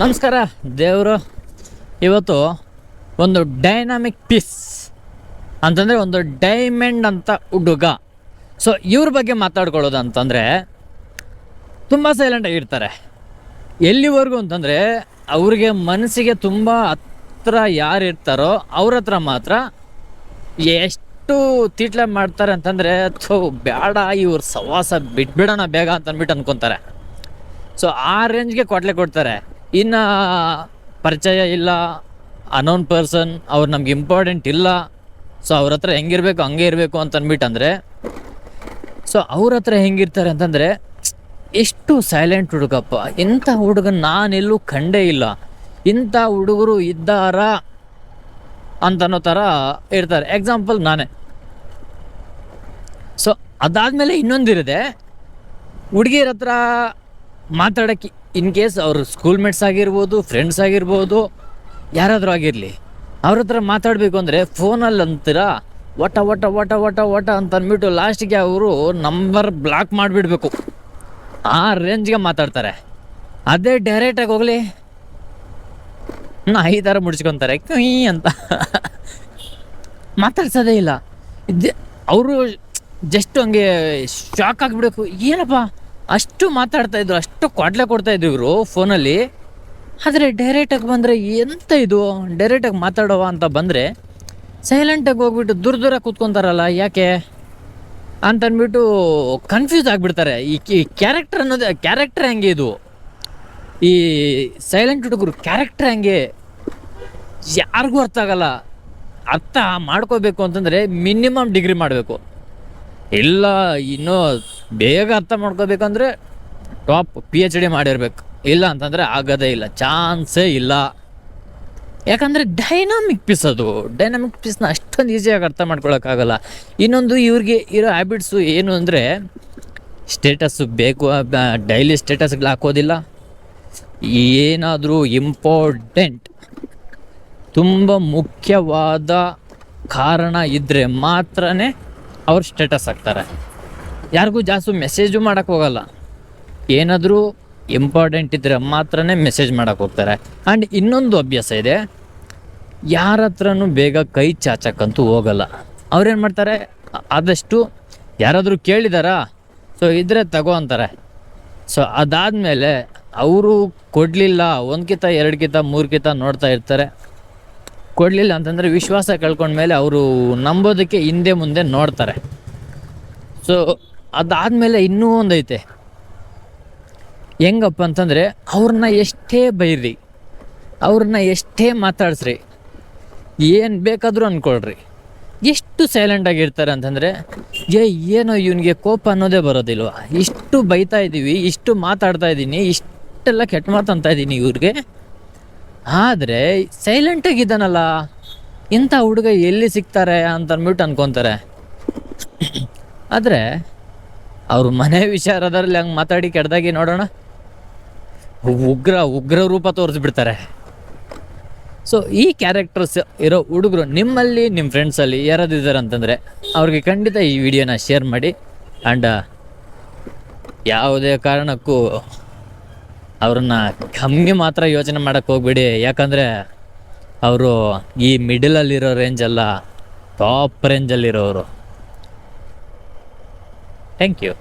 ನಮಸ್ಕಾರ, ದೇವರು. ಇವತ್ತು ಒಂದು ಡೈನಾಮಿಕ್ ಪೀಸ್ ಅಂತಂದರೆ ಒಂದು ಡೈಮಂಡ್ ಅಂತ ಹುಡುಗ. ಸೊ ಇವ್ರ ಬಗ್ಗೆ ಮಾತಾಡ್ಕೊಳ್ಳೋದು ಅಂತಂದರೆ, ತುಂಬ ಸೈಲೆಂಟ್ ಆಗಿರ್ತಾರೆ ಎಲ್ಲಿವರೆಗೂ ಅಂತಂದರೆ, ಅವ್ರಿಗೆ ಮನಸ್ಸಿಗೆ ತುಂಬ ಹತ್ರ ಯಾರು ಇರ್ತಾರೋ ಅವ್ರ ಹತ್ರ ಮಾತ್ರ ಎಷ್ಟು ತೀಟ್ಲೆ ಮಾಡ್ತಾರೆ ಅಂತಂದರೆ, ಥೋ ಬೇಡ ಇವ್ರ ಸವಾಸ ಬಿಟ್ಬಿಡೋಣ ಬೇಗ ಅಂತ ಅಂದ್ಬಿಟ್ಟು ಅಂದ್ಕೊತಾರೆ ಸೊ ಆ ರೇಂಜ್ಗೆ ಕೊಟ್ಲೆ ಕೊಡ್ತಾರೆ. ಇನ್ನು ಪರಿಚಯ ಇಲ್ಲ ಅನೋನ್ ಪರ್ಸನ್ ಅವ್ರು ನಮ್ಗೆ ಇಂಪಾರ್ಟೆಂಟ್ ಇಲ್ಲ. ಸೊ ಅವ್ರ ಹತ್ರ ಹೆಂಗಿರಬೇಕು, ಹಂಗೆ ಇರಬೇಕು ಅಂತ ಅಂದ್ಬಿಟ್ಟು ಅಂದರೆ ಸೊ ಅವ್ರ ಹತ್ರ ಹೆಂಗಿರ್ತಾರೆ ಅಂತಂದರೆ, ಎಷ್ಟು ಸೈಲೆಂಟ್ ಹುಡುಗಪ್ಪ. ಇಂಥ ಹುಡುಗನ ನಾನೆಲ್ಲೂ ಕಂಡೇ ಇಲ್ಲ. ಇಂಥ ಹುಡುಗರು ಇದ್ದಾರ ಅಂತ ಅನ್ನೋ ಥರ ಇರ್ತಾರೆ. ಎಕ್ಸಾಂಪಲ್ ನಾನೇ. ಸೊ ಅದಾದಮೇಲೆ ಇನ್ನೊಂದಿರಿದೆ ಹುಡುಗಿಯರ ಹತ್ರ ಮಾತಾಡೋಕ್ಕೆ ಇನ್ ಕೇಸ್ ಅವ್ರ ಸ್ಕೂಲ್ ಮೇಟ್ಸ್ ಆಗಿರ್ಬೋದು ಫ್ರೆಂಡ್ಸ್ ಆಗಿರ್ಬೋದು, ಯಾರಾದರೂ ಆಗಿರಲಿ, ಅವ್ರ ಹತ್ರ ಮಾತಾಡಬೇಕು ಅಂದರೆ ಫೋನಲ್ಲಿ ಅಂತೀರಾ ಒಟ ಒಟ ಒಟ ಒಟ ಒಟ ಅಂತ ಅಂದ್ಬಿಟ್ಟು ಲಾಸ್ಟಿಗೆ ಅವರು ನಂಬರ್ ಬ್ಲಾಕ್ ಮಾಡಿಬಿಡ್ಬೇಕು. ಆ ರೇಂಜ್ಗೆ ಮಾತಾಡ್ತಾರೆ. ಅದೇ ಡೈರೆಕ್ಟಾಗಿ ಹೋಗಲಿ. ಈ ಥರ ಮುಡ್ಸ್ಕೊತಾರೆ. ಕೈ ಅಂತ. ಮಾತಾಡ್ಸೋದೇ ಇಲ್ಲ. ಅವರು ಜಸ್ಟ್ ಹಂಗೆ ಶಾಕ್ ಆಗಿಬಿಡಬೇಕು. ಏನಪ್ಪ? ಅಷ್ಟು ಮಾತಾಡ್ತಾ ಇದ್ರು, ಅಷ್ಟು ಕೊಡ್ಲೆ ಕೊಡ್ತಾ ಇದ್ರು ಇವರು ಫೋನಲ್ಲಿ. ಆದರೆ ಡೈರೆಕ್ಟಾಗಿ ಬಂದರೆ ಎಂತ ಇದು? ಡೈರೆಕ್ಟಾಗಿ ಮಾತಾಡೋವ ಅಂತ ಬಂದರೆ ಸೈಲೆಂಟಾಗಿ ಹೋಗ್ಬಿಟ್ಟು ದೂರ ದೂರ ಕೂತ್ಕೊತಾರಲ್ಲ, ಯಾಕೆ? ಅಂತ ಕನ್ಫ್ಯೂಸ್ ಆಗಿಬಿಡ್ತಾರೆ. ಈ ಕ್ಯಾರೆಕ್ಟರ್ ಅನ್ನೋದು ಕ್ಯಾರೆಕ್ಟರ್ ಹೆಂಗೆ ಇದು? ಈ ಸೈಲೆಂಟ್ ಹುಡುಗರು ಕ್ಯಾರೆಕ್ಟರ್ ಹೆಂಗೆ? ಯಾರಿಗೂ ಅರ್ಥ ಆಗಲ್ಲ. ಅರ್ಥ ಮಾಡ್ಕೋಬೇಕು ಅಂತಂದರೆ ಮಿನಿಮಮ್ ಡಿಗ್ರಿ ಮಾಡಬೇಕು. ಇಲ್ಲ, ಇನ್ನೂ ಬೇಗ ಅರ್ಥ ಮಾಡ್ಕೋಬೇಕಂದ್ರೆ ಟಾಪ್ ಪಿ ಎಚ್ ಡಿ ಮಾಡಿರ್ಬೇಕು. ಇಲ್ಲ ಅಂತಂದರೆ ಆಗೋದೇ ಇಲ್ಲ, ಚಾನ್ಸೇ ಇಲ್ಲ. ಯಾಕಂದರೆ ಡೈನಾಮಿಕ್ ಪೀಸ್ ಅದು. ಡೈನಾಮಿಕ್ ಪೀಸ್ನ ಅಷ್ಟೊಂದು ಈಸಿಯಾಗಿ ಅರ್ಥ ಮಾಡ್ಕೊಳಕ್ಕಾಗಲ್ಲ. ಇನ್ನೊಂದು ಇವ್ರಿಗೆ ಇರೋ ಹ್ಯಾಬಿಟ್ಸು ಏನು ಅಂದರೆ ಸ್ಟೇಟಸ್ಸು ಬೇಕು ಡೈಲಿ ಸ್ಟೇಟಸ್ಗಳು ಹಾಕೋದಿಲ್ಲ. ಏನಾದರೂ ಇಂಪಾರ್ಟೆಂಟ್ ತುಂಬ ಮುಖ್ಯವಾದ ಕಾರಣ ಇದ್ದರೆ ಮಾತ್ರನೇ ಅವ್ರು ಸ್ಟೇಟಸ್ ಹಾಕ್ತಾರೆ. ಯಾರಿಗೂ ಜಾಸ್ತಿ ಮೆಸೇಜು ಮಾಡೋಕ್ಕೆ ಹೋಗಲ್ಲ. ಏನಾದರೂ ಇಂಪಾರ್ಟೆಂಟ್ ಇದ್ದರೆ ಮಾತ್ರನೇ ಮೆಸೇಜ್ ಮಾಡೋಕ್ಕೆ ಹೋಗ್ತಾರೆ. ಆ್ಯಂಡ್ ಇನ್ನೊಂದು ಅಭ್ಯಾಸ ಇದೆ. ಯಾರ ಹತ್ರನೂ ಬೇಗ ಕೈ ಚಾಚಕ್ಕಂತೂ ಹೋಗಲ್ಲ. ಅವ್ರೇನು ಮಾಡ್ತಾರೆ? ಆದಷ್ಟು ಯಾರಾದರೂ ಕೇಳಿದಾರಾ? ಸೊ ಇದ್ರೆ ತಗೋ ಅಂತಾರೆ. ಸೊ ಅದಾದಮೇಲೆ ಅವರು ಕೊಡಲಿಲ್ಲ, ಒಂದ್ಕಿತ ಎರಡ್ಕಿತ ಮೂರ್ಕಿತ ನೋಡ್ತಾ ಇರ್ತಾರೆ. ಕೊಡಲಿಲ್ಲ ಅಂತಂದರೆ ವಿಶ್ವಾಸ ಕಳ್ಕೊಂಡ್ಮೇಲೆ ಅವರು ನಂಬೋದಕ್ಕೆ ಹಿಂದೆ ಮುಂದೆ ನೋಡ್ತಾರೆ. ಸೊ ಅದಾದಮೇಲೆ ಇನ್ನೂ ಒಂದೈತೆ. ಹೆಂಗಪ್ಪ ಅಂತಂದರೆ ಅವ್ರನ್ನ ಎಷ್ಟೇ ಬೈರಿ, ಅವ್ರನ್ನ ಎಷ್ಟೇ ಮಾತಾಡ್ಸ್ರಿ, ಏನು ಬೇಕಾದರೂ ಅಂದ್ಕೊಳ್ರಿ ಎಷ್ಟು ಸೈಲೆಂಟಾಗಿರ್ತಾರೆ ಅಂತಂದರೆ, ಏ, ಏನೋ ಇವನಿಗೆ ಕೋಪ ಅನ್ನೋದೇ ಬರೋದಿಲ್ವ? ಇಷ್ಟು ಬೈತಾ ಇದ್ದೀವಿ ಇಷ್ಟು ಮಾತಾಡ್ತಾ ಇದ್ದೀನಿ ಇಷ್ಟೆಲ್ಲ ಕೆಟ್ಟ ಮಾತಂತ ಇದ್ದೀನಿ ಇವ್ರಿಗೆ. ಆದರೆ ಸೈಲೆಂಟಾಗಿದ್ದಾನಲ್ಲ ಇಂಥ ಹುಡುಗ ಎಲ್ಲಿ ಸಿಗ್ತಾರೆ ಅಂತ ಅಂದ್ಬಿಟ್ಟು ಅನ್ಕೊತಾರೆ. ಆದರೆ ಅವ್ರ ಮನೆ ವಿಚಾರದಲ್ಲಿ ಹಂಗೆ ಮಾತಾಡಿ ಕೆಡ್ದಾಗಿ ನೋಡೋಣ. ಉಗ್ರ ಉಗ್ರ ರೂಪ ತೋರಿಸ್ಬಿಡ್ತಾರೆ. ಸೊ ಈ ಕ್ಯಾರೆಕ್ಟರ್ಸ್ ಇರೋ ಹುಡುಗರು ನಿಮ್ಮಲ್ಲಿ ನಿಮ್ಮ ಫ್ರೆಂಡ್ಸಲ್ಲಿ ಯಾರಾದ್ರು ಇದ್ದಾರೆ ಅಂತಂದರೆ ಅವ್ರಿಗೆ ಖಂಡಿತ ಈ ವಿಡಿಯೋನ ಶೇರ್ ಮಾಡಿ. ಆ್ಯಂಡ್ ಯಾವುದೇ ಕಾರಣಕ್ಕೂ ಅವ್ರನ್ನ ಕಮ್ಮಿ ಮಾತ್ರ ಯೋಚನೆ ಮಾಡೋಕ್ಕೆ ಹೋಗ್ಬೇಡಿ. ಯಾಕಂದರೆ ಅವರು ಈ ಮಿಡಲಲ್ಲಿರೋ ರೇಂಜ್ ಅಲ್ಲ ಟಾಪ್ ರೇಂಜಲ್ಲಿರೋರು ಥ್ಯಾಂಕ್ ಯು